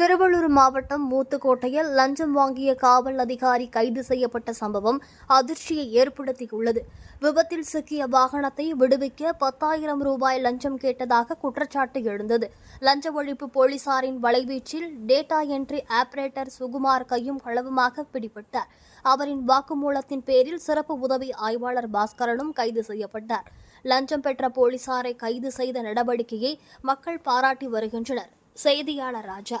திருவள்ளூர் மாவட்டம் மூத்துக்கோட்டையில் லஞ்சம் வாங்கிய காவல் அதிகாரி கைது செய்யப்பட்ட சம்பவம் அதிர்ச்சியை ஏற்படுத்தியுள்ளது. விபத்தில் சிக்கிய வாகனத்தை விடுவிக்க பத்தாயிரம் ரூபாய் லஞ்சம் கேட்டதாக குற்றச்சாட்டு எழுந்தது. லஞ்ச ஒழிப்பு போலீசாரின் வலைவீச்சில் டேட்டா என்ட்ரி ஆபரேட்டர் சுகுமார் கையும் களவுமாக பிடிபட்டார். அவரின் வாக்குமூலத்தின் பேரில் சிறப்பு உதவி ஆய்வாளர் பாஸ்கரனும் கைது செய்யப்பட்டார். லஞ்சம் பெற்ற போலீசாரை கைது செய்த நடவடிக்கையை மக்கள் பாராட்டி வருகின்றனர். செய்தியாளர் ராஜா.